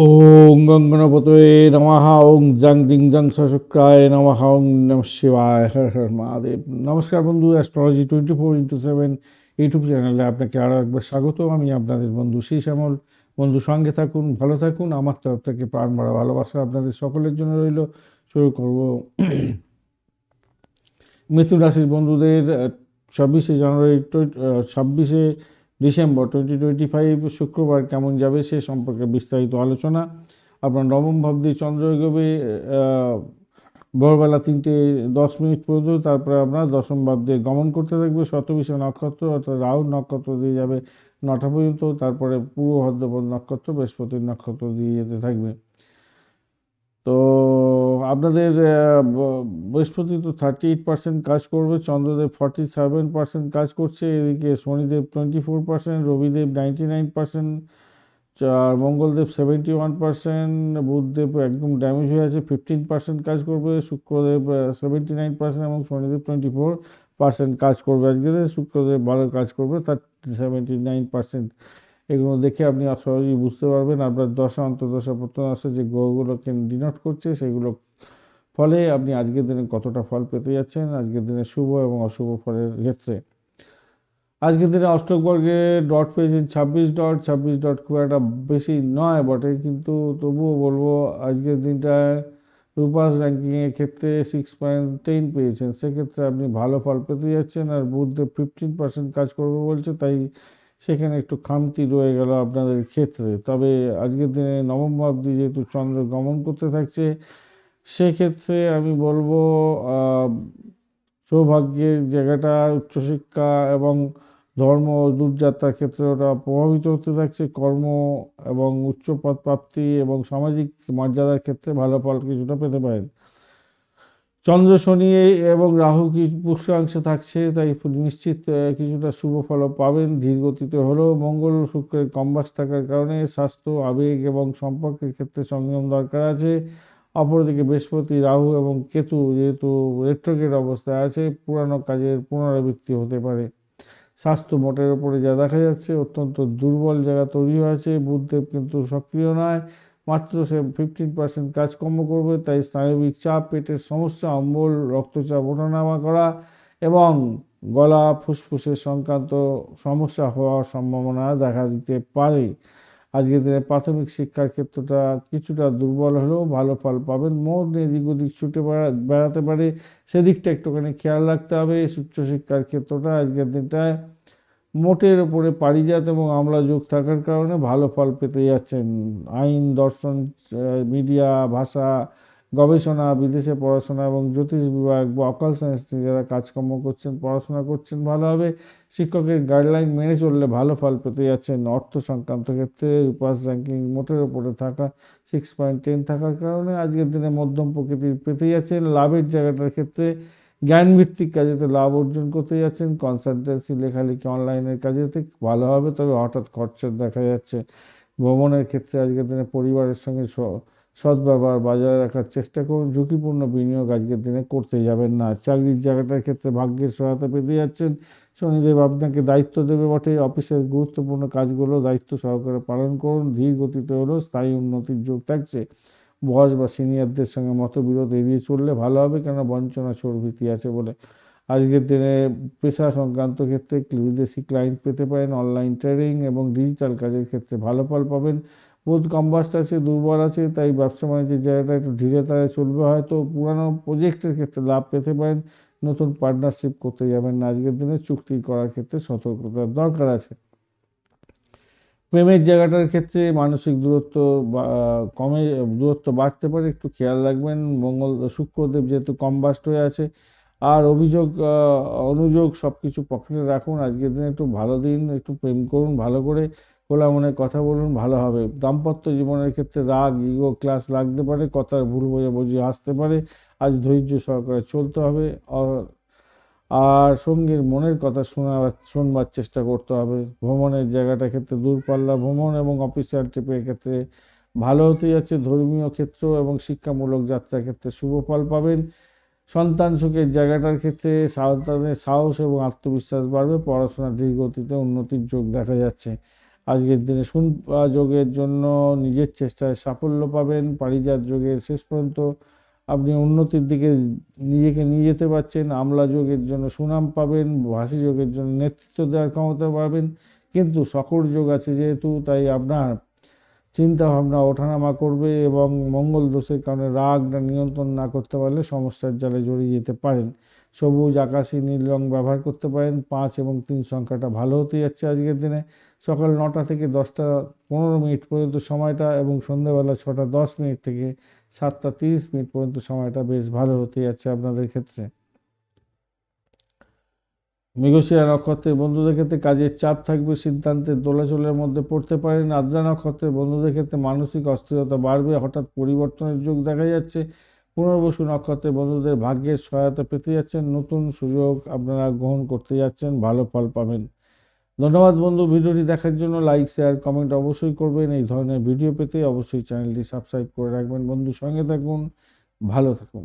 ওং গঙ্গনপতয়ে নমঃ ওং জাং দিং জাং সশুক্রায় নমঃ ওং নম শিবায় হর হর মহাদেব নমস্কার বন্ধু astrology twenty four into seven YouTube চ্যানেলে আপনাকে আরও একবার স্বাগত আমি আপনাদের বন্ধু শ্রী শ্যামল বন্ধু, সঙ্গে থাকুন, ভালো থাকুন। আমার তরফ থেকে প্রাণ ভরা ভালোবাসা আপনাদের সকলের জন্য রইল। শুরু করব মিথুন রাশির বন্ধুদের ছাব্বিশে জানুয়ারি ছাব্বিশে ডিসেম্বর টোয়েন্টি টোয়েন্টি ফাইভ শুক্রবার কেমন যাবে সে সম্পর্কে বিস্তারিত আলোচনা। আপনার নবম ভাব দিয়ে চন্দ্র ভোরবেলা তিনটে দশ মিনিট পর্যন্ত, তারপরে আপনার দশম ভাব দিয়ে গমন করতে থাকবে। শতবিশে নক্ষত্র অর্থাৎ রাহুল নক্ষত্র দিয়ে যাবে নটা পর্যন্ত, তারপরে পূর্ব ভদ্রপদ নক্ষত্র বৃহস্পতির নক্ষত্র দিয়ে যেতে থাকবে। তো আপনাদের বৃহস্পতি তো থার্টি এইট পার্সেন্ট কাজ করবে, চন্দ্রদেব ফর্টি সেভেন পার্সেন্ট কাজ করছে, এদিকে Shanidev twenty four percent Rabidev ninety nine percent আর Mangaldev seventy one percent Budhdev একদম ড্যামেজ হয়ে আছে ফিফটিন পার্সেন্ট কাজ করবে, শুক্রদেব সেভেন্টি নাইন পার্সেন্ট এবং শনিদেব টোয়েন্টি ফোর পার্সেন্ট কাজ করবে আজকে, শুক্রদেব ভালো কাজ করবে, তার সেভেন্টি নাইন পার্সেন্ট এগুলো দেখে আপনি সহজেই বুঝতে পারবেন, আপনার দশা, অন্তর্দশা প্রত্যয় আসে যে গ্রহগুলোকে ডিনোট করছে, সেগুলো ফলে আপনি আজকের দিনে কতটা ফল পেতে যাচ্ছেন? আজকের দিনে শুভ এবং অশুভ ফলের ক্ষেত্রে। আজকের দিনে অষ্টক বর্গে ডট পেয়েছেন ছাব্বিশ ডট ছাব্বিশ ডট খুব একটা বেশি নয় বটে, কিন্তু তবুও বলব আজকের দিনটায় রূপাস র্যাঙ্কিংয়ের ক্ষেত্রে সিক্স পয়েন্ট টেন পেয়েছেন। সেক্ষেত্রে আপনি ভালো ফল পেতে যাচ্ছেন আর বুধদেব ফিফটিন পার্সেন্ট কাজ করবে বলছে, তাই সেখানে একটু খামতি রয়ে গেল আপনাদের ক্ষেত্রে। তবে আজকের দিনে নবম দিয়ে যেহেতু চন্দ্র গমন করতে থাকছে সেক্ষেত্রে আমি বলব সৌভাগ্যের জায়গাটা উচ্চশিক্ষা এবং ধর্ম দূরযাত্রার ক্ষেত্রে ওটা প্রভাবিত হতে থাকছে। কর্ম এবং উচ্চ পদ প্রাপ্তি এবং সামাজিক মর্যাদার ক্ষেত্রে ভালো ফল কিছুটা পেতে পারেন। চন্দ্র, শনি এবং রাহু কি পুষ্পাংশে থাকছে, তাই নিশ্চিত কিছুটা শুভ ফল পাবেন। ধীর গতিতে হলেও মঙ্গল শুক্রের কম্বাস থাকার কারণে স্বাস্থ্য, আবেগ এবং সম্পর্কের ক্ষেত্রে সংযম দরকার আছে। অপরদিকে বৃহস্পতি, রাহু এবং কেতু যেহেতু রেট্রোগেট অবস্থায় আছে, পুরানো কাজের পুনরাবৃত্তি হতে পারে। স্বাস্থ্য মোটের ওপরে যা দেখা যাচ্ছে, অত্যন্ত দুর্বল জায়গা তৈরি হয়েছে। বুধদেব কিন্তু সক্রিয় নয়, মাত্র সে ফিফটিন পার্সেন্ট কাজকর্ম করবে, তাই স্নায়বিক চাপ, পেটের সমস্যা, অম্বল, রক্তচাপ ওঠানামা করা এবং গলা, ফুসফুসের সংক্রান্ত সমস্যা হওয়ার সম্ভাবনা দেখা দিতে পারে। আজকের দিনে প্রাথমিক শিক্ষার ক্ষেত্রটা কিছুটা দুর্বল হলেও ভালো ফল পাবেন। মন এদিক ওদিক ছুটে বেড়া- বেড়াতে পারে। সেদিকটা একটুখানি খেয়াল রাখতে হবে। উচ্চশিক্ষার ক্ষেত্রটা আজকের দিনটায় মোটের ওপরে পারিজাত এবং আমলা যোগ থাকার কারণে ভালো ফল পেতে যাচ্ছেন। আইন, দর্শন মিডিয়া, ভাষা গবেষণা, বিদেশে পড়াশোনা এবং জ্যোতিষ বিভাগ বা অকাল সায়েন্স যারা কাজকর্ম করছেন, পড়াশোনা করছেন ভালোভাবে শিক্ষকের গাইডলাইন মেনে চললে ভালো ফল পেতে যাচ্ছেন অর্থ সংক্রান্ত ক্ষেত্রে। উপাস র্যাঙ্কিং মোটের ওপরে থাকা সিক্স পয়েন্ট টেন থাকার কারণে আজকের দিনে মধ্যম প্রকৃতির পেতে যাচ্ছেন। লাভের জায়গাটার ক্ষেত্রে জ্ঞানভিত্তিক কাজেতে লাভ অর্জন করতে যাচ্ছেন। কনসালটেন্সি লেখালেখি অনলাইনের কাজেতে ভালো হবে, তবে হঠাৎ খরচের দেখা যাচ্ছে। ভ্রমণের ক্ষেত্রে আজকের দিনে পরিবারের সঙ্গে সদ্ব্যবহার বজায় রাখার চেষ্টা করুন। ঝুঁকিপূর্ণ বিনিয়োগ আজকের দিনে করতে যাবেন না। চাকরির জায়গাটার ক্ষেত্রে ভাগ্যের সহায়তা পেতে যাচ্ছেন। শনিদেব আপনাকে দায়িত্ব দেবে বটে অফিসের গুরুত্বপূর্ণ কাজগুলো দায়িত্ব সহকারে পালন করুন। ধীর গতিতে হলেও স্থায়ী উন্নতির যোগ থাকছে। বয়স বা সিনিয়রদের সঙ্গে মতবিরোধ এড়িয়ে চললে ভালো হবে কেন বঞ্চনা চোর ভীতি আছে বলে। আজকের দিনে পেশা সংক্রান্ত ক্ষেত্রে বিদেশি ক্লায়েন্ট পেতে পারেন। অনলাইন ট্রেডিং এবং ডিজিটাল কাজের ক্ষেত্রে ভালো ফল পাবেন। বোধ কম্বাস্ট আছে দুর্বল আছে, তাই ব্যবসা বাণিজ্যের জায়গাটা একটু ধীরে তারে চলবে। হয়তো পুরানো প্রজেক্টের ক্ষেত্রে লাভ পেতে পারেন, নতুন পার্টনারশিপ করতে যাবেন না। আজকের দিনে চুক্তি করার ক্ষেত্রে সতর্কতার দরকার আছে। প্রেমের জায়গাটার ক্ষেত্রে মানসিক দূরত্ব কমে, দূরত্ব বাড়তে পারে, একটু খেয়াল রাখবেন। মঙ্গল, শুক্রদেব যেহেতু কম্বাস্ট হয়ে আছে, আর অভিযোগ অনুযোগ সব কিছু পকেটে রাখুন। আজকের দিনে একটু ভালো দিন, একটু প্রেম করুন ভালো করে। খোলা মনে কথা বলুন, ভালো হবে। দাম্পত্য জীবনের ক্ষেত্রে রাগ ইগো ক্লাস লাগতে পারে, কথার ভুল বোঝাবুঝি আসতে পারে। আজ ধৈর্য সহকারে চলতে হবে। আর- সঙ্গীর মনের কথা শোনাবার শুনবার চেষ্টা করতে হবে। ভ্রমণের জায়গাটার ক্ষেত্রে দূরপাল্লা ভ্রমণ এবং অফিসিয়াল ট্রিপের ক্ষেত্রে ভালো হতে যাচ্ছে। ধর্মীয় ক্ষেত্র এবং শিক্ষামূলক যাত্রার ক্ষেত্রে শুভ ফল পাবেন। সন্তান সুখের জায়গাটার ক্ষেত্রে সন্তানের সাহস এবং আত্মবিশ্বাস বাড়বে। পড়াশোনার ধীর গতিতে উন্নতির যোগ দেখা যাচ্ছে। আজকের দিনে শুন যোগের জন্য নিজের চেষ্টায় সাফল্য পাবেন। পারিজাত যোগের শেষ পর্যন্ত আপনি উন্নতির দিকে নিজেকে নিয়ে যেতে পারছেন। আমলা যোগের জন্য সুনাম পাবেন, ভাসি যোগের জন্য নেতৃত্ব দেওয়ার ক্ষমতা পাবেন। কিন্তু সকল যোগ আছে যেহেতু, তাই আপনার চিন্তা ভাবনা ওঠানামা করবে এবং মঙ্গল দোষের কারণে রাগটা নিয়ন্ত্রণ না করতে পারলে সমস্যার জালে জড়িয়ে যেতে পারেন। সবুজ, আকাশি, নীল রং ব্যবহার করতে পারেন। পাঁচ এবং তিন সংখ্যাটা ভালো হতে যাচ্ছে আজকের দিনে। সকাল নটা থেকে দশটা পনেরো মিনিট পর্যন্ত সময়টা এবং সন্ধ্যেবেলা ছটা দশ মিনিট থেকে সাতটা তিরিশ মিনিট পর্যন্ত সময়টা বেশ ভালো হতে যাচ্ছে আপনাদের ক্ষেত্রে। মৃগশিরা নক্ষত্রের বন্ধুদের ক্ষেত্রে কাজের চাপ থাকবে, সিদ্ধান্তের দোলাচলের মধ্যে পড়তে পারেন আদ্রা নক্ষত্রের বন্ধুদের ক্ষেত্রে মানসিক অস্থিরতা বাড়বে, হঠাৎ পরিবর্তনের যোগ দেখা যাচ্ছে। পুনর্বসু নক্ষত্রের বন্ধুদের ভাগ্যের সহায়তা পেতে যাচ্ছেন। নতুন সুযোগ আপনারা গ্রহণ করতে যাচ্ছেন, ভালো ফল পাবেন। ধন্যবাদ বন্ধু, ভিডিওটি দেখার জন্য লাইক, শেয়ার, কমেন্ট অবশ্যই করবেন। এই ধরনের ভিডিও পেতে অবশ্যই চ্যানেলটি সাবস্ক্রাইব করে রাখবেন। বন্ধু সঙ্গে থাকুন, ভালো থাকুন।